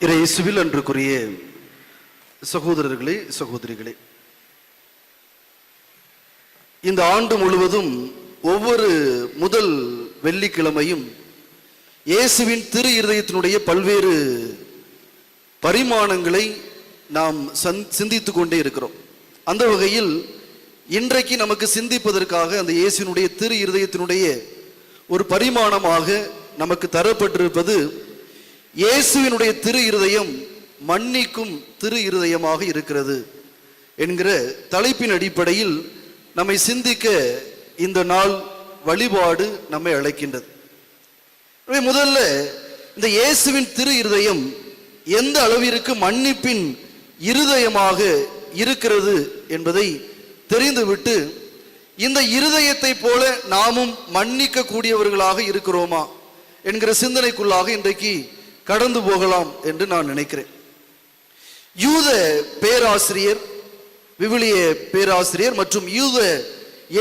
இயேசுவில் அன்றுக்குரிய சகோதரர்களே சகோதரிகளே. இந்த ஆண்டு முழுவதும் ஒவ்வொரு முதல் வெள்ளிக்கிழமையும் இயேசுவின் திரு இருதயத்தினுடைய பல்வேறு பரிமாணங்களை நாம் சந் சிந்தித்து கொண்டே இருக்கிறோம். அந்த வகையில் இன்றைக்கு நமக்கு சிந்திப்பதற்காக அந்த இயேசுவினுடைய திரு இருதயத்தினுடைய ஒரு பரிமாணமாக நமக்கு தரப்பட்டிருப்பது இயேசுவினுடைய திரு இருதயம் மன்னிக்கும் திரு இருதயமாக இருக்கிறது என்கிற தலைப்பின் அடிப்படையில் நம்மை சிந்திக்க இந்த நாள் வழிபாடு நம்மை அழைக்கின்றது. முதல்ல இந்த இயேசுவின் திரு இருதயம் எந்த அளவிற்கு மன்னிப்பின் இருதயமாக இருக்கிறது என்பதை தெரிந்துவிட்டு இந்த இருதயத்தை போல நாமும் மன்னிக்க கூடியவர்களாக இருக்கிறோமா என்கிற சிந்தனைக்குள்ளாக இன்றைக்கு கடந்து போகலாம் என்று நான் நினைக்கிறேன். யூத பேராசிரியர் விவிலிய பேராசிரியர் மற்றும் யூத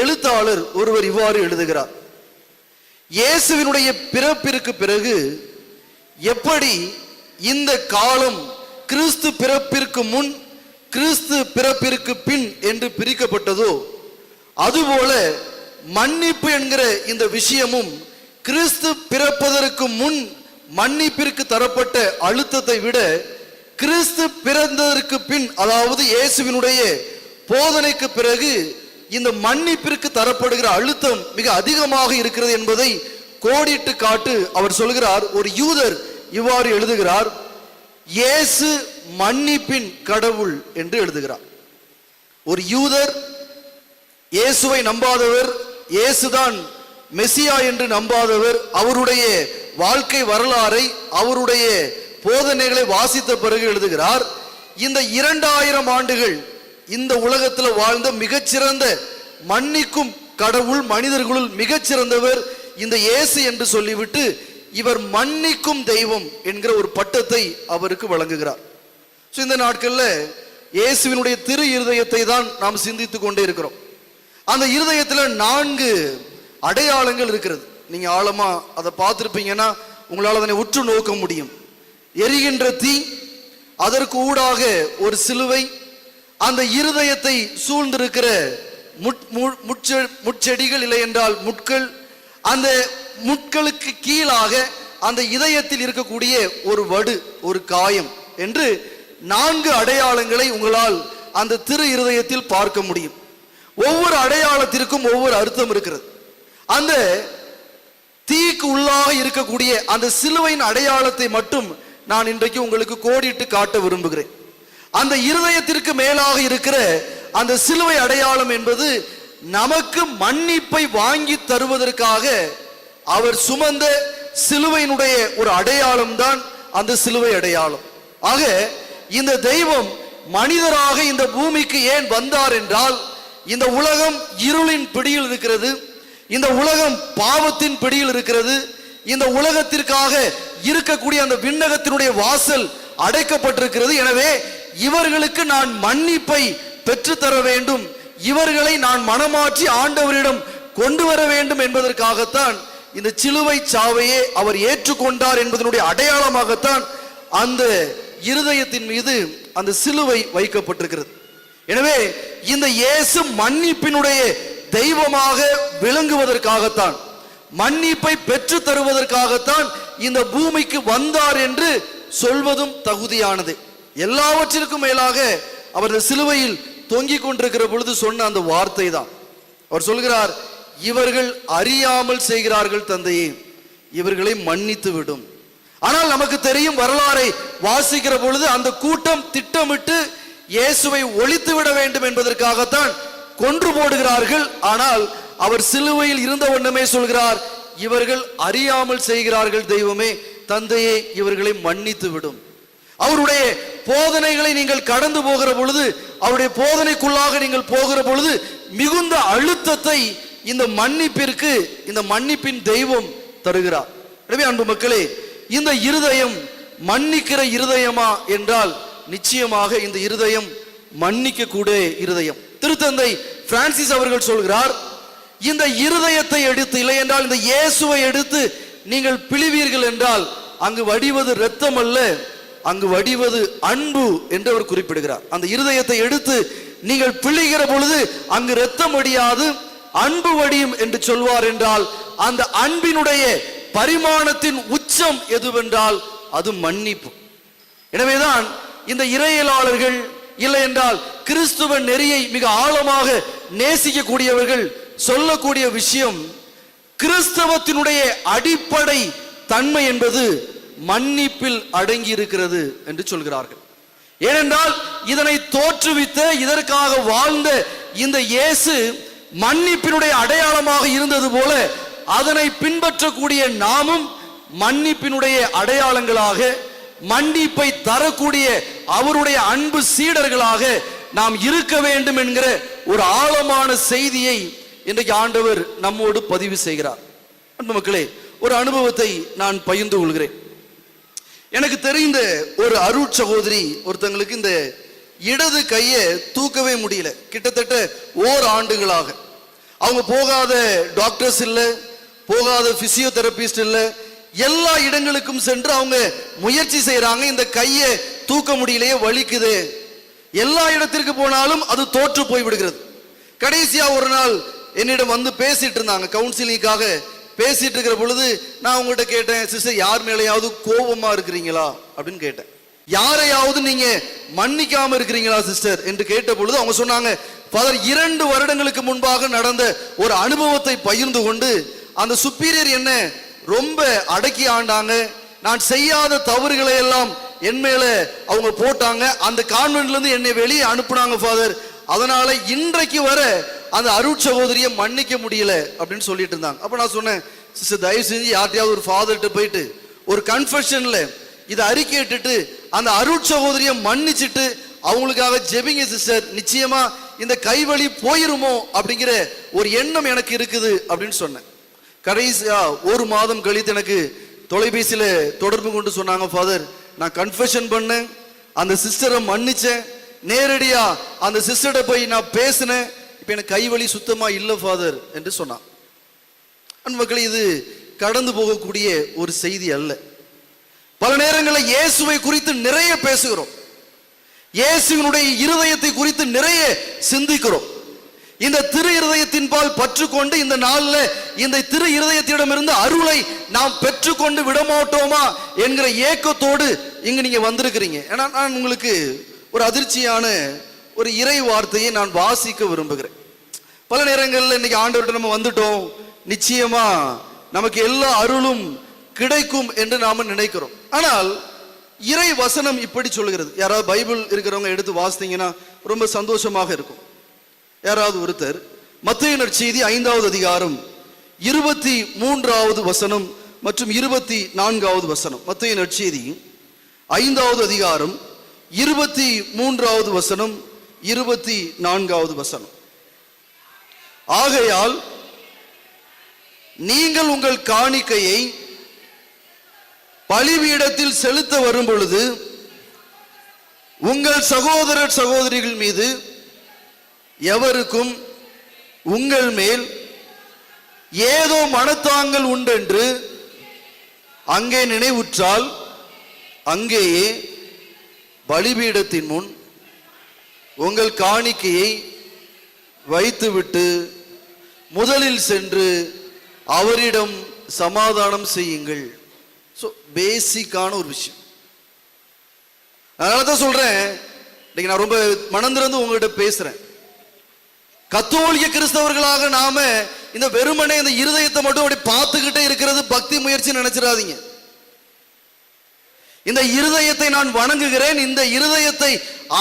எழுத்தாளர் ஒருவர் இவ்வாறு எழுதுகிறார். இயேசுவினுடைய பிறப்பிற்கு பிறகு எப்படி இந்த காலம் கிறிஸ்து பிறப்பிற்கு முன் கிறிஸ்து பிறப்பிற்கு பின் என்று பிரிக்கப்பட்டதோ அதுபோல மன்னிப்பு என்கிற இந்த விஷயமும் கிறிஸ்து பிறப்பதற்கு முன் மன்னிப்பிற்கு தரப்பட்ட அழுத்தத்தை விட கிறிஸ்து பிறந்ததற்கு பின் அதாவது இயேசுவினுடைய போதனைக்கு பிறகு இந்த மன்னிப்பிற்கு தரப்படுகிற அழுத்தம் மிக அதிகமாக இருக்கிறது என்பதை கோடிட்டு காட்டு அவர் சொல்கிறார். ஒரு யூதர் இவ்வாறு எழுதுகிறார் இயேசு மன்னிப்பின் கடவுள் என்று எழுதுகிறார். ஒரு யூதர் இயேசுவை நம்பாதவர் இயேசுதான் மெசியா என்று நம்பாதவர் அவருடைய வாழ்க்கை வரலாறை அவருடைய போதனைகளை வாசித்த பிறகு எழுதுகிறார் இந்த இரண்டாயிரம் ஆண்டுகள் இந்த உலகத்தில் வாழ்ந்த மிகச்சிறந்த மன்னிக்கும் கடவுள் மனிதர்களுள் மிகச்சிறந்தவர் இந்த இயேசு என்று சொல்லிவிட்டு இவர் மன்னிக்கும் தெய்வம் என்கிற ஒரு பட்டத்தை அவருக்கு வழங்குகிறார். ஸோ இந்த நாட்களில் இயேசுவினுடைய திரு இருதயத்தை தான் நாம் சிந்தித்துக் கொண்டே இருக்கிறோம். அந்த இருதயத்தில் நான்கு அடையாளங்கள் இருக்கிறது. நீங்க ஆழமா அதை பார்த்துருப்பீங்கன்னா உங்களால் அதனை உற்று நோக்க முடியும். எரிகின்ற தீ அதற்கு ஊடாக ஒரு சிலுவை அந்த இருதயத்தை சூழ்ந்திருக்கிற முட்- மு- முட்செடிகள் இல்லை என்றால் முட்கள் அந்த முட்களுக்கு கீழாக அந்த இதயத்தில் இருக்கக்கூடிய ஒரு வடு ஒரு காயம் என்று நான்கு அடையாளங்களை உங்களால் அந்த திரு இருதயத்தில் பார்க்க முடியும். ஒவ்வொரு அடையாளத்திற்கும் ஒவ்வொரு அர்த்தம் இருக்கிறது. அந்த தீக்கு உள்ளாக இருக்கக்கூடிய அந்த சிலுவையின் அடையாளத்தை மட்டும் நான் இன்றைக்கு உங்களுக்கு கோடிட்டு காட்ட விரும்புகிறேன். அந்த இருதயத்திற்கு மேலாக இருக்கிற அந்த சிலுவை அடையாளம் என்பது நமக்கு மன்னிப்பை வாங்கி தருவதற்காக அவர் சுமந்த சிலுவையினுடைய ஒரு அடையாளம் தான் அந்த சிலுவை அடையாளம். ஆக இந்த தெய்வம் மனிதராக இந்த பூமிக்கு ஏன் வந்தார் என்றால் இந்த உலகம் இருளின் பிடியில் இருக்கிறது. இந்த உலகம் பாவத்தின் பிடியில் இருக்கிறது. இந்த உலகத்திற்காக இருக்கக்கூடிய அந்த விண்ணகத்தினுடைய வாசல் அடைக்கப்பட்டிருக்கிறது. எனவே இவர்களுக்கு நான் மன்னிப்பை பெற்றுத்தர வேண்டும். இவர்களை நான் மனமாற்றி ஆண்டவரிடம் கொண்டு வர வேண்டும் என்பதற்காகத்தான் இந்த சிலுவை சாவையே அவர் ஏற்றுக்கொண்டார் என்பதனுடைய அடையாளமாகத்தான் அந்த இருதயத்தின் மீது அந்த சிலுவை வைக்கப்பட்டிருக்கிறது. எனவே இந்த இயேசு மன்னிப்பினுடைய தெய்வமாக விளங்குவதற்காகத்தான் மன்னிப்பை பெற்று தருவதற்காகத்தான் இந்த பூமிக்கு வந்தார் என்று சொல்வதும் தகுதியானது. எல்லாவற்றிற்கும் மேலாக அவர் சிலுவையில் தொங்கிக் கொண்டிருக்கிற பொழுது சொன்ன அந்த வார்த்தை தான் அவர் சொல்கிறார் இவர்கள் அறியாமல் செய்கிறார்கள் தந்தையே இவர்களை மன்னித்து விடும். ஆனால் நமக்கு தெரியும் வரலாறை வாசிக்கிற பொழுது அந்த கூட்டம் திட்டமிட்டு இயேசுவை ஒழித்து விட வேண்டும் என்பதற்காகத்தான் கொன்று போடுகிறார்கள். ஆனால் அவர் சிலுவையில் இருந்த வண்ணமே சொல்கிறார் இவர்கள் அறியாமல் செய்கிறார்கள் தெய்வமே தந்தையே இவர்களை மன்னித்து விடும் அவருடைய போதனைகளை நீங்கள் கடந்து போகிற பொழுது அவருடைய போதனைக்குள்ளாக நீங்கள் போகிற பொழுது மிகுந்த அழுத்தத்தை இந்த மன்னிப்பிற்கு இந்த மன்னிப்பின் தெய்வம் தருகிறார். எனவே அன்பு மக்களே இந்த இருதயம் மன்னிக்கிற இருதயமா என்றால் நிச்சயமாக இந்த இருதயம் மன்னிக்க கூட இருதயம். திருத்தந்தை பிரான்சிஸ் அவர்கள் சொல்கிறார் இந்த இருதயத்தை எடுத்து இல்லை என்றால் இந்த இயேசுவை எடுத்து நீங்கள் பிழிவீர்கள் என்றால் அங்கு வடிவது ரத்தம் அல்ல அங்கு வடிவது அன்பு என்று அவர் குறிப்பிடுகிறார். அந்த இருதயத்தை எடுத்து நீங்கள் பிழிகிற பொழுது அங்கு ரத்தம் வடியாது அன்பு வடியும் என்று சொல்வார் என்றால் அந்த அன்பினுடைய பரிமாணத்தின் உச்சம் எதுவென்றால் அது மன்னிப்பு. எனவேதான் இந்த இறையலாளர்கள் இல்லை என்றால் கிறிஸ்துவ நெறியை மிக ஆழமாக நேசிக்கக்கூடியவர்கள் சொல்லக்கூடிய விஷயம் கிறிஸ்தவத்தினுடைய அடிப்படை தன்மை என்பது மன்னிப்பில் அடங்கி இருக்கிறது என்று சொல்கிறார்கள். ஏனென்றால் இதனை தோற்றுவித்த இதற்காக வாழ்ந்த இந்த இயேசு மன்னிப்பினுடைய அடையாளமாக இருந்தது போல அதனை பின்பற்றக்கூடிய நாமும் மன்னிப்பினுடைய அடையாளங்களாக மன்னிப்பை தரக்கூடிய அவருடைய அன்பு சீடர்களாக நாம் இருக்க வேண்டும் என்கிற ஒரு ஆழமான செய்தியை இன்றைக்கு ஆண்டவர் நம்மோடு பதிவு செய்கிறார். அன்பு மக்களே ஒரு அனுபவத்தை நான் பகிர்ந்து கொள்கிறேன். எனக்கு தெரிந்த ஒரு அருட் சகோதரி ஒருத்தங்களுக்கு இந்த இடது கையை தூக்கவே முடியல. கிட்டத்தட்ட ஓர் ஆண்டுகளாக. அவங்க போகாத டாக்டர்ஸ் இல்லை போகாத பிசியோதெரபிஸ்ட் இல்லை எல்லா இடங்களுக்கும் சென்று அவங்க முயற்சி செய்கிறாங்க இந்த கையை தூக்க முடியலையே வலிக்குது. எல்லா இடத்திற்கு போனாலும் அது தோற்று போய் விடுகிறது. கடைசியா ஒரு நாள் என்னிடம் வந்து பேசிட்டு இருந்தாங்க கவுன்சிலிங்காக பேசிட்டு இருக்கிற பொழுது நான் உங்ககிட்ட கேட்டேன் சிஸ்டர் யார் மேலேயாவது கோபமா இருக்கிறீங்களா? அப்படின்னு கேட்டேன். யாரையாவது நீங்க மன்னிக்காம இருக்கிறீங்களா சிஸ்டர்? என்று கேட்ட பொழுது அவங்க சொன்னாங்க ஃபாதர் இரண்டு வருடங்களுக்கு முன்பாக நடந்த ஒரு அனுபவத்தை பகிர்ந்து கொண்டு அந்த சுப்பீரியர் என்ன ரொம்ப அடக்கி ஆண்டாங்க. நான் செய்யாத தவறுகளை எல்லாம் என் மேல அவங்க போட்டாங்க. அந்த கான்வென்ட்ல இருந்து என்னை வெளியே அனுப்புனாங்க ஃபாதர் அதனால இன்றைக்கு வர அந்த அருட் சகோதரியை மன்னிக்க முடியல அப்படின்னு சொல்லிட்டு இருந்தாங்க. அப்ப நான் சொன்னேன் சிஸ்டர் தயவு செஞ்சு யார்ட்டையாவது ஒரு ஃபாதர்கிட்ட போயிட்டு ஒரு கன்ஃபெஷன்ல இதை அறிக்கையிட்டுட்டு அந்த அருட் சகோதரியை மன்னிச்சிட்டு அவங்களுக்காக ஜெபிங்க சிஸ்டர் நிச்சயமா இந்த கைவழி போயிருமோ அப்படிங்கிற ஒரு எண்ணம் எனக்கு இருக்குது அப்படின்னு சொன்னேன். கடைசியா ஒரு மாதம் கழித்து எனக்கு தொலைபேசியில தொடர்பு கொண்டு சொன்னாங்க ஃபாதர் நான் கன்ஃபெஷன் பண்ணேன். அந்த சிஸ்டரை மன்னிச்சேன். நேரடியா அந்த சிஸ்டர்கிட்ட போய் நான் பேசினேன். இப்போ எனக்கு கைவழி சுத்தமா இல்லை ஃபாதர் என்று சொன்னான். மக்களே இது கடந்து போகக்கூடிய ஒரு செய்தி அல்ல. பல நேரங்களில் இயேசுவை குறித்து நிறைய பேசுகிறோம். இயேசுவினுடைய இருதயத்தை குறித்து நிறைய சிந்திக்கிறோம். இந்த திரு இருதயத்தின் பால் பற்றுக்கொண்டு இந்த நாளில் இந்த திரு இருதயத்திடமிருந்து அருளை நாம் பெற்றுக்கொண்டு விடமாட்டோமா என்கிற ஏக்கத்தோடு இங்கு நீங்க வந்திருக்கிறீங்க. ஏன்னா நான் உங்களுக்கு ஒரு அதிர்ச்சியான ஒரு இறை வார்த்தையை நான் வாசிக்க விரும்புகிறேன். பல நேரங்களில் இன்னைக்கு ஆண்டவர்கிட்ட நம்ம வந்துட்டோம். நிச்சயமா நமக்கு எல்லா அருளும் கிடைக்கும் என்று நாம நினைக்கிறோம். ஆனால் இறை வசனம் இப்படி சொல்கிறது. யாராவது பைபிள் இருக்கிறவங்க எடுத்து வாசித்தீங்கன்னா ரொம்ப சந்தோஷமாக இருக்கும். யாராவது ஒருத்தர் மத்திய நற்செய்தி ஐந்தாவது அதிகாரம் இருபத்தி மூன்றாவது வசனம் மற்றும் இருபத்தி நான்காவது வசனம். மத்திய நற்செய்தி ஐந்தாவது அதிகாரம் இருபத்தி மூன்றாவது வசனம் இருபத்தி நான்காவது வசனம். ஆகையால் நீங்கள் உங்கள் காணிக்கையை பலிபீடத்தில் செலுத்த வரும் பொழுது உங்கள் சகோதரர் சகோதரிகள் மீது எவருக்கும் உங்கள் மேல் ஏதோ மனத்தாங்கல் உண்டென்று அங்கே நினைவுற்றால் அங்கேயே பலிபீடத்தின் முன் உங்கள் காணிக்கையை வைத்துவிட்டு முதலில் சென்று அவரிடம் சமாதானம் செய்யுங்கள். ஸோ பேசிக்கான ஒரு விஷயம். அதனால தான் சொல்கிறேன் இன்னைக்கு நான் ரொம்ப மனந்திறந்து உங்கள்கிட்ட பேசுகிறேன் கத்தோலிக்க கிறிஸ்தவர்களாக நாம இந்த வெறுமனே இந்த இருதயத்தை மட்டும் அப்படி பார்த்துக்கிட்டே இருக்கிறது பக்தி முயற்சி நினைச்சிடாதீங்க. இந்த இருதயத்தை நான் வணங்குகிறேன் இந்த இருதயத்தை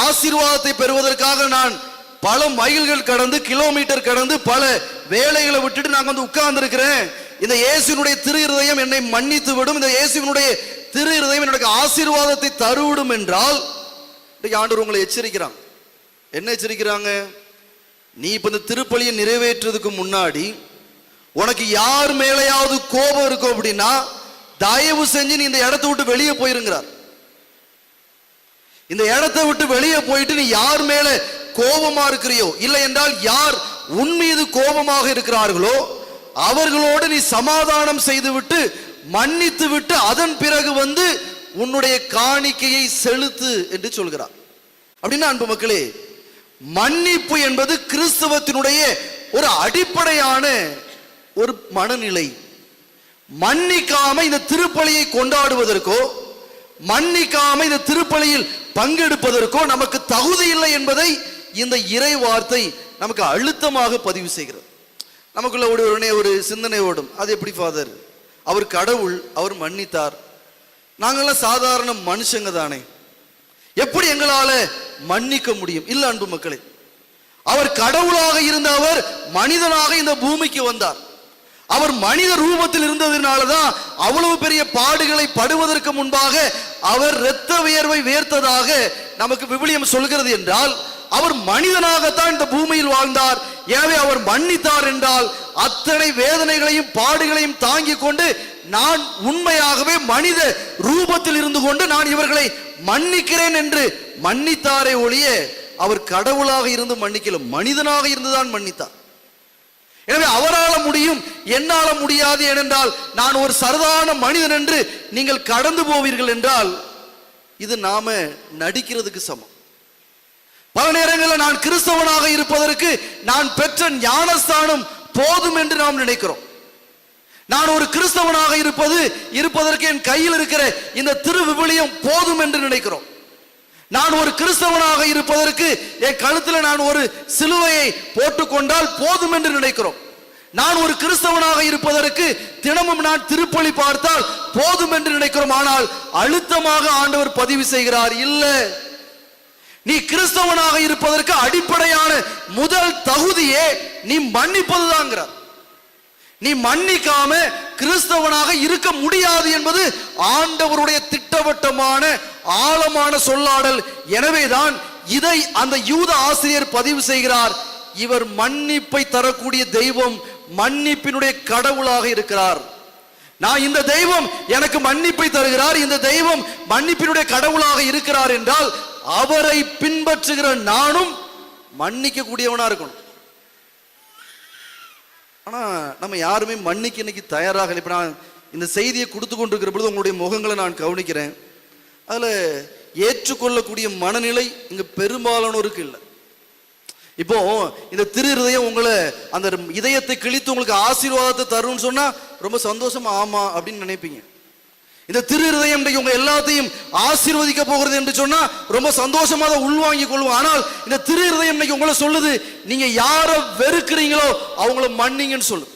ஆசீர்வாதத்தை பெறுவதற்காக நான் பல மைல்கள் கடந்து கிலோமீட்டர் கடந்து பல வேலைகளை விட்டுட்டு நான் வந்து உட்கார்ந்து இருக்கிறேன் இந்த இயேசுனுடைய திரு இருதயம் என்னை மன்னித்து விடும் இந்த இயேசுனுடைய திரு இருதயம் என்னுடைய ஆசீர்வாதத்தை தருவிடும் என்றால் ஆண்டு உங்களை எச்சரிக்கிறான் என்ன எச்சரிக்கிறாங்க? நீ இப்ப இந்த திருப்பலியை நிறைவேற்றுறதுக்கு முன்னாடி உனக்கு யார் மேலேயாவது கோபம் இருக்கும் அப்படின்னா தயவு செஞ்சு நீ இந்த இடத்தை விட்டு வெளியே போயிருங்கிறார். இந்த இடத்தை விட்டு வெளியே போயிட்டு நீ யார் மேல கோபமா இருக்கிறியோ இல்லை என்றால் யார் உன் மீது கோபமாக இருக்கிறார்களோ அவர்களோடு நீ சமாதானம் செய்து விட்டு மன்னித்து விட்டு அதன் பிறகு வந்து உன்னுடைய காணிக்கையை செலுத்து என்று சொல்கிறார். அப்படின்னா அன்பு மக்களே மன்னிப்பு என்பது கிறிஸ்தவத்தினுடைய ஒரு அடிப்படையான ஒரு மனநிலை. மன்னிக்காம இந்த திருப்பலியை கொண்டாடுவதற்கோ மன்னிக்காம இந்த திருப்பலியில் பங்கெடுப்பதற்கோ நமக்கு தகுதி இல்லை என்பதை இந்த இறை வார்த்தை நமக்கு அழுத்தமாக பதிவு செய்கிறது. நமக்குள்ள ஒரு உடனே ஒரு சிந்தனை ஓடும். அது எப்படி ஃபாதர் அவர் கடவுள் அவர் மன்னித்தார். நாங்கெல்லாம் சாதாரண மனுஷங்க தானே. எப்படி எங்களால மன்னிக்க முடியும். இல்ல அன்பு மக்களே அவர் கடவுளாக இருந்த அவர் மனிதனாக இந்த பூமிக்கு வந்தார். அவர் மனித ரூபத்தில் இருந்ததுனால தான் அவ்வளவு பெரிய பாடுகளை படுவதற்கு முன்பாக அவர் இரத்த வியர்வை வேர்த்ததாக நமக்கு விவிலியம் சொல்கிறது என்றால் அவர் மனிதனாகத்தான் இந்த பூமியில் வாழ்ந்தார். எனவே அவர் மன்னித்தார் என்றால் அத்தனை வேதனைகளையும் பாடுகளையும் தாங்கிக் கொண்டு நான் உண்மையாகவே மனித ரூபத்தில் இருந்து கொண்டு நான் இவர்களை மன்னிக்கிறேன் என்று மன்னித்தாரே ஒழிய அவர் கடவுளாக இருந்து மன்னிக்கல மனிதனாக இருந்துதான் மன்னித்தார். எனவே அவரால முடியும் என்னால முடியாது ஏனென்றால் நான் ஒரு சரதான மனிதன் என்று நீங்கள் கடந்து போவீர்கள் என்றால் இது நாம நடிக்கிறதுக்கு சமம். பல நேரங்களில் நான் கிறிஸ்தவனாக இருப்பதற்கு நான் பெற்ற ஞானஸ்தானம் போதும் என்று நாம் நினைக்கிறோம். நான் ஒரு கிறிஸ்தவனாக இருப்பது இருப்பதற்கு என் கையில் இருக்கிற இந்த திருவிவிலியம் போதும் என்று நினைக்கிறோம். நான் ஒரு கிறிஸ்தவனாக இருப்பதற்கு என் கழுத்தில் நான் ஒரு சிலுவையை போட்டுக்கொண்டால் போதும் என்று நினைக்கிறோம். நான் ஒரு கிறிஸ்தவனாக இருப்பதற்கு தினமும் நான் திருப்பலி பார்த்தால் போதும் என்று நினைக்கிறோம். ஆனால் அழுத்தமாக ஆண்டவர் பதிவு செய்கிறார் இல்ல. நீ கிறிஸ்தவனாக இருப்பதற்கு அடிப்படையான முதல் தகுதியே நீ மன்னிப்பதுதாங்கிறார். நீ மன்னிக்காம கிறிஸ்தவனாக இருக்க முடியாது என்பது ஆண்டவருடைய திட்டவட்டமான ஆழமான சொல்லாடல். எனவேதான் இதை அந்த யூத ஆசிரியர் பதிவு செய்கிறார். இவர் மன்னிப்பை தரக்கூடிய தெய்வம் மன்னிப்பினுடைய கடவுளாக இருக்கிறார். நான் இந்த தெய்வம் எனக்கு மன்னிப்பை தருகிறார். இந்த தெய்வம் மன்னிப்பினுடைய கடவுளாக இருக்கிறார் என்றால் அவரை பின்பற்றுகிற நானும் மன்னிக்க கூடியவனா இருக்கணும். ஆனால் நம்ம யாருமே மன்னிக்க இன்னைக்கு தயாராக இப்போ நான் இந்த செய்தியை கொடுத்து கொண்டிருக்கிற பொழுது உங்களுடைய முகங்களை நான் கவனிக்கிறேன். அதில் ஏற்றுக்கொள்ளக்கூடிய மனநிலை இங்கே பெரும்பாலானோருக்கு இல்லை. இப்போ இந்த திரு இருதயம் உங்களை அந்த இதயத்தை கிழித்து உங்களுக்கு ஆசீர்வாதத்தை தரும்னு சொன்னால் ரொம்ப சந்தோஷமா ஆமா அப்படின்னு நினைப்பீங்க. இந்த திரு இருதயம் உங்க எல்லாத்தையும் ஆசீர்வதிக்க போகிறது என்று சொன்னா ரொம்ப சந்தோஷமா உள்வாங்கிக் கொள்வோம். ஆனால் இந்த திரு இருதயம் இன்னைக்கு உங்களை சொல்லுது நீங்க யாரை வெறுக்கிறீங்களோ அவங்கள மன்னிங்கன்னு சொல்லு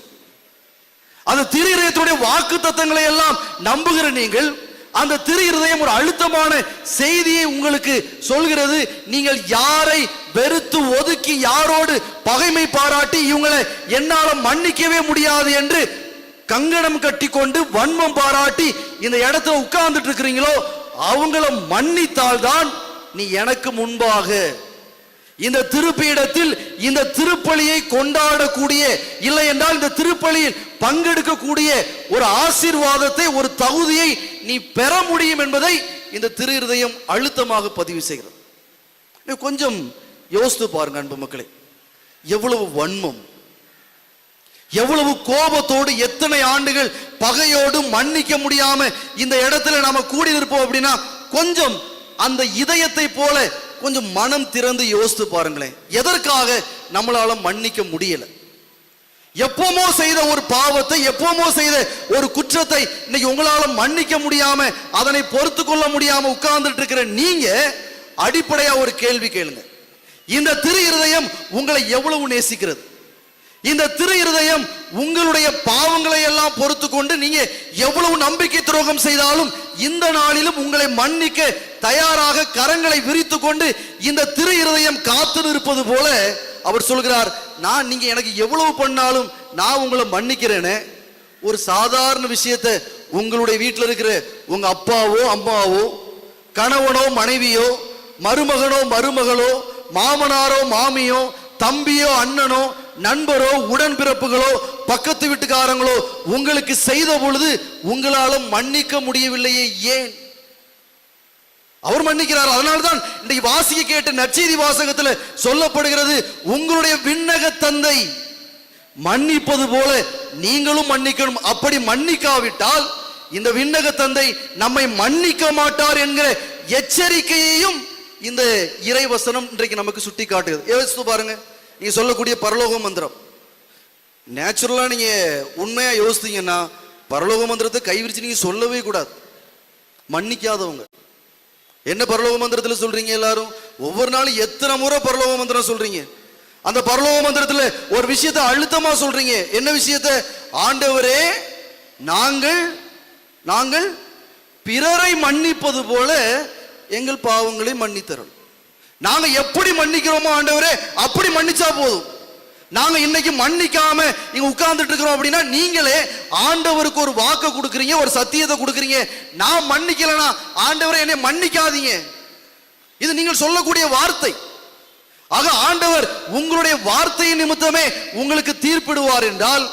அந்த திரு இருதயத்துடைய வாக்கு தத்தங்களை எல்லாம் நம்புகிற நீங்கள் அந்த திரு இருதயம் ஒரு அழுத்தமான செய்தியை உங்களுக்கு சொல்கிறது. நீங்கள் யாரை வெறுத்து ஒதுக்கி யாரோடு பகைமை பாராட்டி இவங்களை என்னால மன்னிக்கவே முடியாது என்று கங்கணம் கட்டி கொண்டு வன்மம் பாராட்டி இந்த இடத்துல உட்கார்ந்துட்டு இருக்கிறீங்களோ அவங்கள மன்னித்தால்தான் நீ எனக்கு முன்பாக. இந்த திருப்பீடத்தில் இந்த திருப்பலியை கொண்டாடக்கூடிய இல்லை என்றால் இந்த திருப்பலியில் பங்கெடுக்கக்கூடிய ஒரு ஆசீர்வாதத்தை ஒரு தகுதியை நீ பெற முடியும் என்பதை இந்த திரு இருதயம் அழுத்தமாக பதிவு செய்கிறது. நீ கொஞ்சம் யோசித்து பாருங்க அன்பு மக்களே எவ்வளவு வன்மம் எவ்வளவு கோபத்தோடு எத்தனை ஆண்டுகள் பகையோடு மன்னிக்க முடியாம இந்த இடத்துல நாம கூடி இருப்போம் அப்படின்னா கொஞ்சம் அந்த இதயத்தை போல கொஞ்சம் மனம் திறந்து யோசித்து பாருங்களேன். எதற்காக நம்மளால மன்னிக்க முடியல? எப்போமோ செய்த ஒரு பாவத்தை எப்போமோ செய்த ஒரு குற்றத்தை இன்னைக்கு உங்களால மன்னிக்க முடியாம அதனை பொறுத்து கொள்ள முடியாம உட்கார்ந்துட்டு இருக்கிற நீங்க அடிப்படையா ஒரு கேள்வி கேளுங்க. இந்த திரு இருதயம் உங்களை எவ்வளவு நேசிக்கிறது? இந்த திரு இருதயம் உங்களுடைய பாவங்களை எல்லாம் பொறுத்து கொண்டு நீங்க எவ்வளவு நம்பிக்கை துரோகம் செய்தாலும் இந்த நாளிலும் உங்களை மன்னிக்க தயாராக கரங்களை விரித்து கொண்டு இந்த திரு இருதயம் காத்து நிற்பது போல அவர் சொல்கிறார் நான் நீங்க எனக்கு எவ்வளவு பண்ணாலும் நான் உங்களை மன்னிக்கிறேனே. ஒரு சாதாரண விஷயத்தை உங்களுடைய வீட்டில் இருக்கிற உங்க அப்பாவோ அம்மாவோ கணவனோ மனைவியோ மருமகனோ மருமகளோ மாமனாரோ மாமியோ தம்பியோ அண்ணனோ நண்பரோ உடன்பிறப்புகளோ பக்கத்து வீட்டுக்காரங்களோ உங்களுக்கு செய்த பொழுது உங்களால மன்னிக்க முடியவில்லையே ஏன்? அவர் மன்னிக்கிறார். அதனால்தான் இன்றைக்கு வாசிக்க கேட்ட நற்செய்தி வாசகத்துல சொல்லப்படுகிறது உங்களுடைய விண்ணக தந்தை மன்னிப்பது போல நீங்களும் மன்னிக்கணும். அப்படி மன்னிக்காவிட்டால் இந்த விண்ணக தந்தை நம்மை மன்னிக்க மாட்டார் என்கிற எச்சரிக்கையையும் இந்த இறைவசனம் இன்றைக்கு நமக்கு சுட்டி காட்டுகிறது யோசித்து பாருங்க. நீங்கள் சொல்லக்கூடிய பரலோக மந்திரம். நேச்சுரலா நீங்க உண்மையா யோசித்தீங்கன்னா பரலோக மந்திரத்தை கைவிரிச்சு நீங்க சொல்லவே கூடாது. மன்னிக்காதவங்க. என்ன பரலோக மந்திரத்தில் சொல்றீங்க எல்லாரும்? ஒவ்வொரு நாளும் எத்தனை முறை பரலோக மந்திரம் சொல்றீங்க? அந்த பரலோக மந்திரத்தில் ஒரு விஷயத்தை அழுத்தமா சொல்றீங்க. என்ன விஷயத்த? ஆண்டவரே நாங்கள் நாங்கள் பிறரை மன்னிப்பது போல எங்கள் பாவங்களை மன்னித்தரும். நாங்க எப்படி மன்னிக்கிறோமோ ஆண்டவரே அப்படி மன்னிச்சா போதும். நாங்க இன்னைக்கு மன்னிக்காம இங்க உட்கார்ந்துட்டு இருக்கிறோம் அப்படின்னா நீங்களே ஆண்டவருக்கு ஒரு வாக்கு கொடுக்குறீங்க ஒரு சத்தியத்தை கொடுக்குறீங்க. நான் மன்னிக்கலனா ஆண்டவரை என்னை மன்னிக்காதீங்க. இது நீங்கள் சொல்லக்கூடிய வார்த்தை. ஆக ஆண்டவர் உங்களுடைய வார்த்தையின் நிமித்தமே உங்களுக்கு தீர்ப்பிடுவார் என்றால்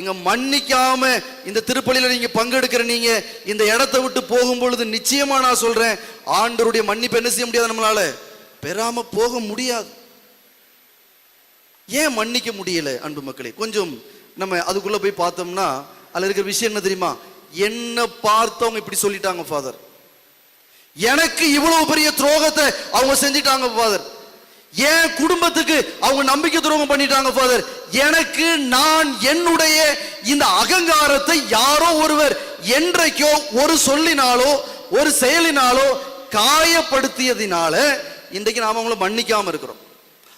இங்க மன்னிக்காம இந்த திருப்பலியில நீங்க பங்கெடுக்கிற நீங்க இந்த இடத்தை விட்டு போகும் பொழுது நிச்சயமா நான் சொல்றேன் ஆண்டவருடைய மன்னிப்பு என்ன செய்ய முடியாது நம்மளால? பெறாமல் போக முடியாது. ஏன் மன்னிக்க முடியல அன்பு மக்களே? கொஞ்சம் நம்ம அதுக்குள்ளே போய் பார்த்தோம்னா அதில் இருக்கிற விஷயம் என்ன தெரியுமா? என்ன பார்த்தவங்க இப்படி சொல்லிட்டாங்க ஃபாதர் எனக்கு இவ்வளவு பெரிய துரோகத்தை அவங்க செஞ்சிட்டாங்க ஃபாதர் என் குடும்பத்துக்கு அவங்க நம்பிக்கை துரோகம் பண்ணிட்டாங்க ஃபாதர் எனக்கு நான் என்னுடைய இந்த அகங்காரத்தை யாரோ ஒருவர் என்றைக்கோ ஒரு சொல்லினாலோ ஒரு செயலினாலோ காயப்படுத்தியதினால இன்றைக்கு நாம் அவங்கள மன்னிக்காமல் இருக்கிறோம்.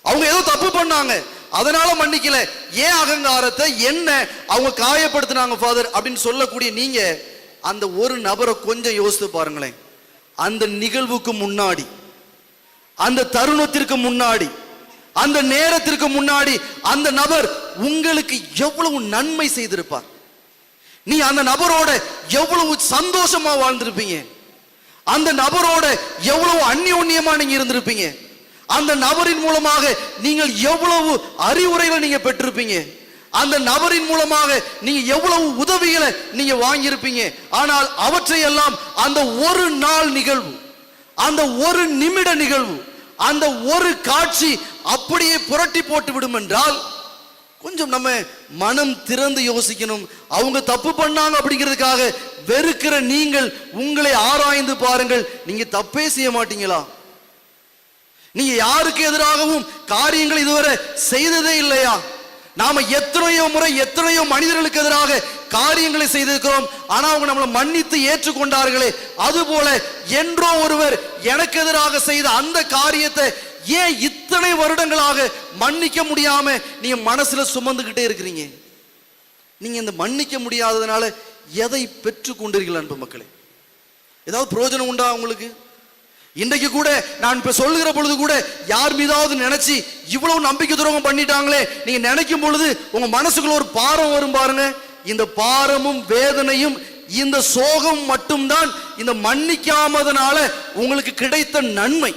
அவங்க ஏதோ தப்பு பண்ணாங்க. அதனால மன்னிக்கல. ஏன் அகங்காரத்தை என்ன அவங்க காயப்படுத்தினாங்க ஃபாதர் அப்படின்னு சொல்லக்கூடிய நீங்க அந்த ஒரு நபரை கொஞ்சம் யோசித்து பாருங்களேன். அந்த நிகழ்வுக்கு முன்னாடி அந்த தருணத்திற்கு முன்னாடி அந்த நேரத்திற்கு முன்னாடி அந்த நபர் உங்களுக்கு எவ்வளவு நன்மை செய்திருப்பார்? நீ அந்த நபரோட எவ்வளவு சந்தோஷமா வாழ்ந்திருப்பீங்க? அந்த நபரோட எவ்வளவு அந்யோன்யமா நீங்க இருந்திருப்பீங்க? அந்த நபரின் மூலமாக நீங்கள் எவ்வளவு அறிவுரைகளை நீங்க பெற்றிருப்பீங்க? அந்த நபரின் மூலமாக நீங்க எவ்வளவு உதவிகளை நீங்க வாங்கியிருப்பீங்க? ஆனால் அவற்றையெல்லாம் அந்த ஒரு நாள் நிகழ்வு அந்த ஒரு நிமிட நிகழ்வு அந்த ஒரு காட்சி அப்படியே புரட்டி போட்டு விடும் என்றால் கொஞ்சம் நம்ம மனம் திறந்து யோசிக்கணும். அவங்க தப்பு பண்ணாங்க அப்படிங்கிறதுக்காக வெறுக்கிற நீங்கள் உங்களை ஆராய்ந்து பாருங்கள். நீங்க தப்பே செய்ய மாட்டீங்களா? நீங்க யாருக்கு எதிராகவும் காரியங்கள் இதுவரை செய்ததே இல்லையா? நாம எத்தனையோ முறை எத்தனையோ மனிதர்களுக்கு எதிராக காரியங்களை செய்திருக்கிறோம். ஆனா அவங்க நம்மளை மன்னித்து ஏற்றுக்கொண்டார்களே. அதுபோல என்றோ ஒருவர் எனக்கு எதிராக செய்த அந்த காரியத்தை ஏன் இத்தனை வருடங்களாக மன்னிக்க முடியாம நீங்க மனசுல சுமந்துகிட்டே இருக்கிறீங்க? நீங்க இந்த மன்னிக்க முடியாததுனால எதை பெற்று கொண்டீர்கள் அன்பு மக்களே? ஏதாவது பிரயோஜனம் உண்டா உங்களுக்கு? இன்றைக்கு கூட நான் இப்ப சொல்லுகிற பொழுது கூட யார் மீதாவது நினைச்சு இவ்வளவு நம்பிக்கை துரோகம் பண்ணிட்டாங்களே நீங்க நினைக்கும் பொழுது உங்க மனசுக்குள்ள ஒரு பாரம் வரும் பாருங்க. இந்த பாரமும் வேதனையும் இந்த சோகம் மட்டும்தான் இந்த மன்னிக்காமதனால உங்களுக்கு கிடைத்த நன்மை.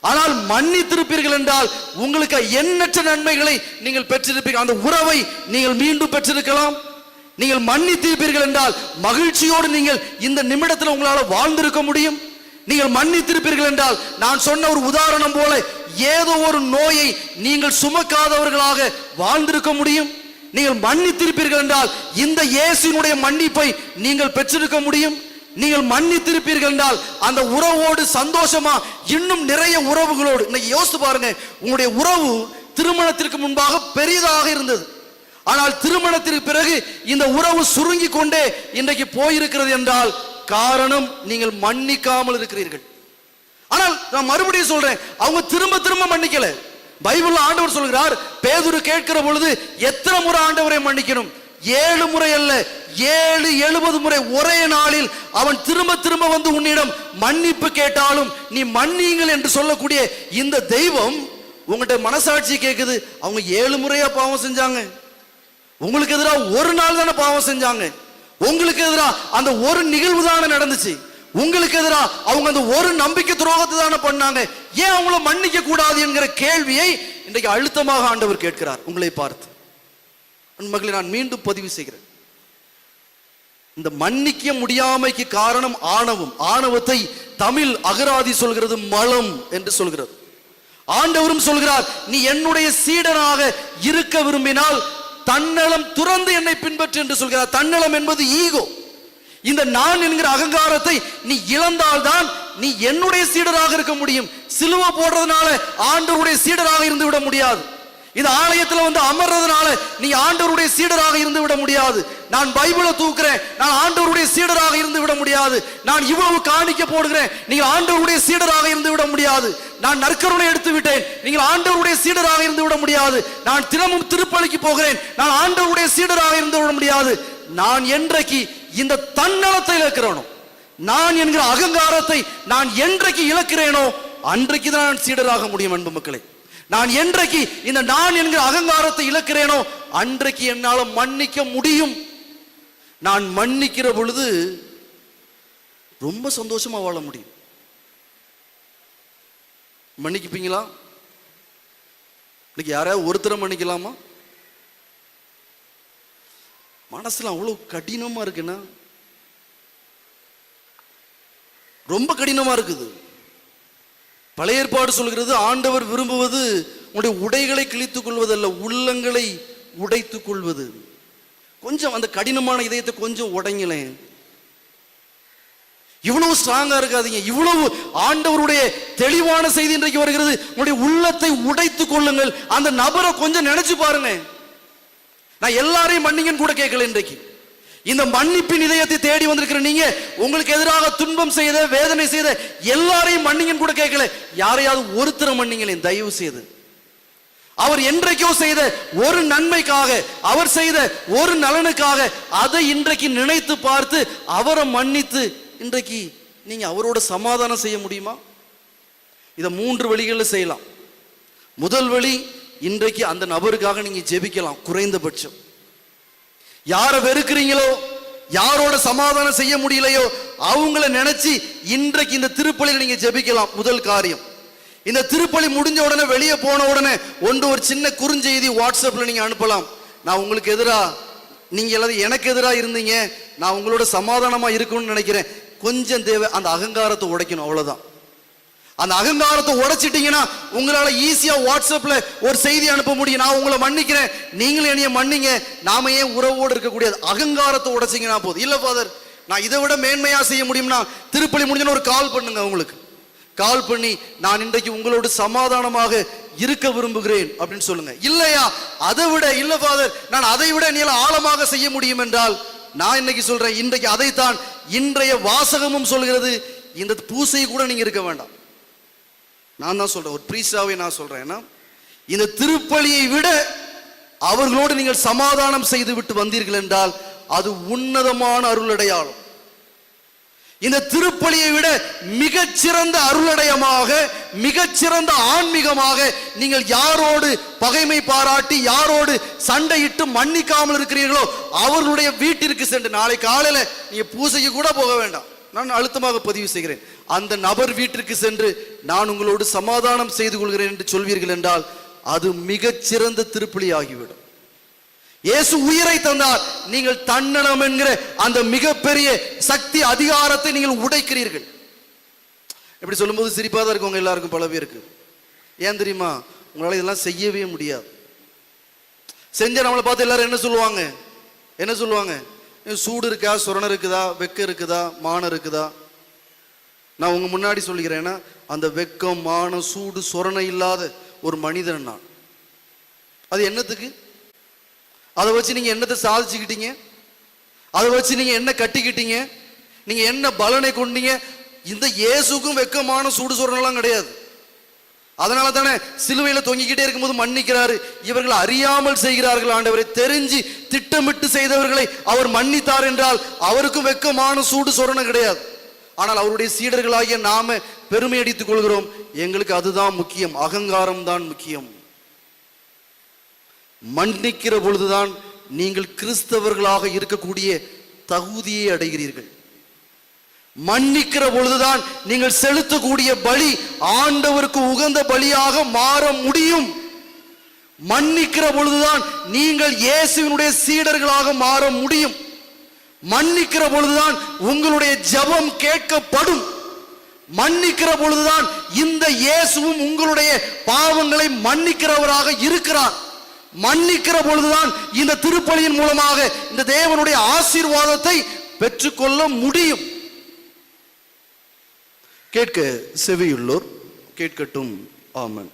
ஆனால் மன்னித்திருப்பீர்கள் என்றால் உங்களுக்கு எண்ணற்ற நன்மைகளை நீங்கள் பெற்றிருப்பீர்கள். அந்த உறவை நீங்கள் மீண்டும் பெற்றிருக்கலாம். நீங்கள் மன்னித்திருப்பீர்கள் என்றால் மகிழ்ச்சியோடு நீங்கள் இந்த நிமிடத்தில் உங்களால் வாழ்ந்திருக்க முடியும். நீங்கள் மன்னித்திருப்பீர்கள் என்றால் நான் சொன்ன ஒரு உதாரணம் போல ஏதோ ஒரு நோயை நீங்கள் சுமக்காதவர்களாக வாழ்ந்திருக்க முடியும். நீங்கள் மன்னித்திருப்பீர்கள் என்றால் இந்த இயேசுனுடைய மன்னிப்பை நீங்கள் பெற்றிருக்க முடியும். நீங்கள் மன்னித்திருப்பீர்கள் என்றால் அந்த உறவோடு சந்தோஷமா இன்னும் நிறைய உறவுகளோடு இன்னைக்கு யோசித்து பாருங்க உங்களுடைய உறவு திருமணத்திற்கு முன்பாக பெரிதாக இருந்தது. ஆனால் திருமணத்திற்கு பிறகு இந்த உறவு சுருங்கி கொண்டே இன்றைக்கு போயிருக்கிறது என்றால் காரணம் நீங்கள் மன்னிக்காமல் இருக்கிறீர்கள். ஆனால் நான் மறுபடியும் சொல்றேன் அவங்க திரும்ப திரும்ப மன்னிக்கல. பைபிள்ல ஆண்டவர் சொல்கிறார் பேதுரு கேட்கிற பொழுது எத்தனை முறை ஆண்டவரை மன்னிக்கணும்? ஏழு முறை அல்ல ஏழு எழுபது முறை ஒரே நாளில் அவன் திரும்ப திரும்ப வந்து உன்னிடம் மன்னிப்பு கேட்டாலும் நீ மன்னியுங்கள் என்று சொல்லக்கூடிய இந்த தெய்வம் உங்கள்கிட்ட மனசாட்சி கேட்குது அவங்க ஏழு முறையா பாவம் செஞ்சாங்க. உங்களுக்கு எதிராக ஒரு நாள் தானே பாவம் செஞ்சாங்க. உங்களுக்கு எதிராக அந்த ஒரு நிகழ்வு தானே நடந்துச்சு. உங்களுக்கு எதிராக அவங்க அந்த ஒரு நம்பிக்கை துரோகத்தை தானே பண்ணாங்க. ஏன் அவங்கள மன்னிக்க கூடாது என்கிற கேள்வியை இன்றைக்கு அழுத்தமாக ஆண்டவர் கேட்கிறார். உங்களை பார்த்து. அன்பு நான் மீண்டும் பதிவு செய்கிறேன். இந்த மன்னிக்க முடியாமைக்கு காரணம் ஆணவம். ஆணவத்தை தமிழ் அகராதி சொல்கிறது மலம் என்று சொல்கிறது. ஆண்டவரும் சொல்கிறார் நீ என்னுடைய சீடனாக இருக்க விரும்பினால் தன்னலம் துறந்து என்னை பின்பற்று என்று சொல்கிறார். தன்னலம் என்பது ஈகோ. இந்த நான் என்கிற அகங்காரத்தை நீ இழந்தால்தான் நீ என்னுடைய சீடராக இருக்க முடியும். சிலுவை போடுறதுனால ஆண்டவருடைய சீடராக இருந்து விட முடியாது. இது ஆலயத்தில் வந்து அமர்றதுனால நீ ஆண்டவருடைய சீடராக இருந்து விட முடியாது. நான் பைபிளை தூக்குறேன். நான் ஆண்டவருடைய சீடராக இருந்து விட முடியாது. நான் இவ்வளவு காணிக்க போடுகிறேன். நீங்கள் ஆண்டவருடைய சீடராக இருந்து விட முடியாது. நான் நற்கருணை எடுத்து விட்டேன். நீங்கள் ஆண்டவருடைய சீடராக இருந்து விட முடியாது. நான் தினமும் திருப்பலிக்கு போகிறேன். நான் ஆண்டவருடைய சீடராக இருந்து விட முடியாது. நான் என்றைக்கு இந்த தன்னலத்தை இழக்கிறேனோ நான் என்கிற அகங்காரத்தை நான் என்றைக்கு இழக்கிறேனோ அன்றைக்கு தான் நான் சீடராக முடியும் அன்பு மக்களே. நான் என்றைக்கு இந்த நான் என்கிற அகங்காரத்தை இழக்கிறேனோ அன்றைக்கு என்னால் மன்னிக்க முடியும். நான் மன்னிக்கிற பொழுது ரொம்ப சந்தோஷமா வாழ முடியும். மன்னிக்குப்பீங்களா? இன்னைக்கு யாரையாவது ஒருத்தரை மன்னிக்கலாமா? மனசுல அவ்வளவு கடினமா இருக்குன்னா? ரொம்ப கடினமா இருக்குது. பழைய ஏற்பாடு சொல்கிறது ஆண்டவர் விரும்புவது உங்களுடைய உடைகளை கிழித்துக் கொள்வதல்ல உள்ளங்களை உடைத்துக் கொள்வது. கொஞ்சம் அந்த கடினமான இதயத்தை கொஞ்சம் உடைங்களேன். இவ்வளவு ஸ்ட்ராங்கா இருக்காதீங்க. இவ்வளவு ஆண்டவருடைய தெளிவான செய்தி இன்றைக்கு வருகிறது. உங்களுடைய உள்ளத்தை உடைத்துக் கொள்ளுங்கள். அந்த நபரை கொஞ்சம் நினைச்சு பாருங்க நான் எல்லாரையும் மன்னிங்கன்னு கூட கேட்கல இன்றைக்கு. இந்த மன்னிப்பின் இதயத்தை தேடி வந்திருக்கிற நீங்க உங்களுக்கு எதிராக துன்பம் செய்த வேதனை செய்த எல்லாரையும் மன்னிங்கன்னு கூட கேட்கல. யாரையாவது ஒருத்தரை மன்னிங்களேன் தயவு செய்து. அவர் என்றைக்கோ செய்த ஒரு நன்மைக்காக அவர் செய்த ஒரு நலனுக்காக அதை இன்றைக்கு நினைத்து பார்த்து அவரை மன்னித்து இன்றைக்கு நீங்க அவரோட சமாதானம் செய்ய முடியுமா? இதை மூன்று வழிகளில் செய்யலாம். முதல் வழி இன்றைக்கு அந்த நபருக்காக நீங்க ஜெபிக்கலாம் குறைந்தபட்சம். யாரை வெறுக்கிறீங்களோ யாரோட சமாதானம் செய்ய முடியலையோ அவங்கள நினைச்சு இன்றைக்கு இந்த திருப்பலியில் நீங்க ஜெபிக்கலாம். முதல் காரியம். இந்த திருப்பலி முடிஞ்ச உடனே வெளியே போன உடனே ஒன்று ஒரு சின்ன குறுஞ்செய்தி வாட்ஸ்அப்பில் நீங்க அனுப்பலாம். நான் உங்களுக்கு எதிராக நீங்க எல்லாரும் எனக்கு எதிராக இருந்தீங்க. நான் உங்களோட சமாதானமா இருக்கணும்னு நினைக்கிறேன். கொஞ்சம் தேவை அந்த அகங்காரத்தை உடைக்கணும் அவ்வளோதான் அந்த அகங்காரத்தை உடைச்சிட்டீங்கன்னா உங்களால ஈஸியா வாட்ஸ்அப்ல ஒரு செய்தி அனுப்ப முடியும். நான் உங்களை மன்னிக்கிறேன். நீங்களும் என்னைய மன்னிங்க. நாம ஏன் உறவோடு இருக்கக்கூடிய அகங்காரத்தை உடைச்சிங்கன்னா போதும். இல்ல ஃபாதர் நான் இதை விட மேன்மையா செய்ய முடியும்னா திருப்பலி முடிஞ்சோன்னு ஒரு கால் பண்ணுங்க உங்களுக்கு. கால் பண்ணி நான் இன்றைக்கு உங்களோடு சமாதானமாக இருக்க விரும்புகிறேன் அப்படின்னு சொல்லுங்க. இல்லையா? அதை விட இல்ல ஃபாதர் நான் அதை விட நீல ஆழமாக செய்ய முடியும் என்றால் நான் இன்னைக்கு சொல்றேன் இன்றைக்கு அதைத்தான் இன்றைய வாசகமும் சொல்கிறது. இந்த பூசை கூட நீங்க இருக்க வேண்டாம். நான் தான் சொல்றேன். ஒரு ப்ரீஸாவே நான் சொல்றேன். ஏன்னா இந்த திருப்பலியை விட அவர்களோடு நீங்கள் சமாதானம் செய்து விட்டு வந்தீர்கள் என்றால் அது உன்னதமான அருளடையாளம். இந்த திருப்பலியை விட மிகச்சிறந்த அருளடையமாக மிகச்சிறந்த ஆன்மீகமாக நீங்கள் யாரோடு பகைமை பாராட்டி யாரோடு சண்டையிட்டு மன்னிக்காமல் இருக்கிறீர்களோ அவர்களுடைய வீட்டிற்கு சென்று நாளை காலையில நீங்க பூசைக்கு கூட போக வேண்டாம். நான் அழுத்தமாக பதிவு செய்கிறேன். அந்த நபர் வீட்டிற்கு சென்று நான் உங்களோடு சமாதானம் செய்து கொள்கிறேன் என்று சொல்வீர்கள் என்றால் அது மிகச்சிறந்த திருப்பலி ஆகிவிடும் இயேசு உயிரை தந்தார். நீங்கள் தன்னலம் என்கிற அந்த மிகப்பெரிய சக்தி அதிகாரத்தை நீங்கள் உடைக்கிறீர்கள். இப்படி சொல்லும்போது சிரிப்பாக தான் இருக்கும் உங்க எல்லாருக்கும் பல பேருக்கு. ஏன் தெரியுமா? உங்களால இதெல்லாம் செய்யவே முடியாது. செஞ்ச நம்மளை பார்த்து எல்லாரும் என்ன சொல்லுவாங்க? என்ன சொல்லுவாங்க? சூடு இருக்கா? சுரணம் இருக்குதா? வெக்கம் இருக்குதா? மானம் இருக்குதா? நான் உங்க முன்னாடி சொல்லிக்கிறேன் ஏன்னா அந்த வெக்கம் மானம் சூடு சொரணை இல்லாத ஒரு மனிதன் நான். அது என்னத்துக்கு? அதை வச்சு நீங்க என்னத்தை சாதிச்சுக்கிட்டீங்க? அதை வச்சு நீங்க என்ன கட்டிக்கிட்டீங்க? நீங்க என்ன பலனை கொண்டீங்க? இந்த இயேசுக்கும் வெக்கமான சூடு சுரணம்லாம் கிடையாது. அதனால தானே சிலுவையில தொங்கிக்கிட்டே இருக்கும்போது மன்னிக்கிறாரு. இவர்கள் அறியாமல் செய்கிறார்கள் ஆண்டவரை. தெரிஞ்சு திட்டமிட்டு செய்தவர்களை அவர் மன்னித்தார் என்றால் அவருக்கும் வெக்கமான சூடு சொரணம் கிடையாது. ஆனால் அவருடைய சீடர்களாகிய நாம பெருமை அடித்துக் கொள்கிறோம். எங்களுக்கு அதுதான் முக்கியம். அகங்காரம் தான் முக்கியம். மன்னிக்கிற பொழுதுதான் நீங்கள் கிறிஸ்தவர்களாக இருக்கக்கூடிய தகுதியை அடைகிறீர்கள். மன்னிக்கிற பொழுதுதான் நீங்கள் செலுத்தக்கூடிய பலி ஆண்டவருக்கு உகந்த பலியாக மாற முடியும். மன்னிக்கிற பொழுதுதான் நீங்கள் இயேசுவினுடைய சீடர்களாக மாற முடியும். மன்னிக்கிற பொழுதுதான் உங்களுடைய ஜெபம் கேட்கப்படும். மன்னிக்கிற பொழுதுதான் இந்த இயேசுவும் உங்களுடைய பாவங்களை மன்னிக்கிறவராக இருக்கிறார். மன்னிக்கிற பொழுதுதான் இந்த திருப்பலியின் மூலமாக இந்த தேவனுடைய ஆசீர்வாதத்தை பெற்றுக்கொள்ள முடியும். கேட்க செவியுள்ளோர் கேட்கட்டும். ஆமன்.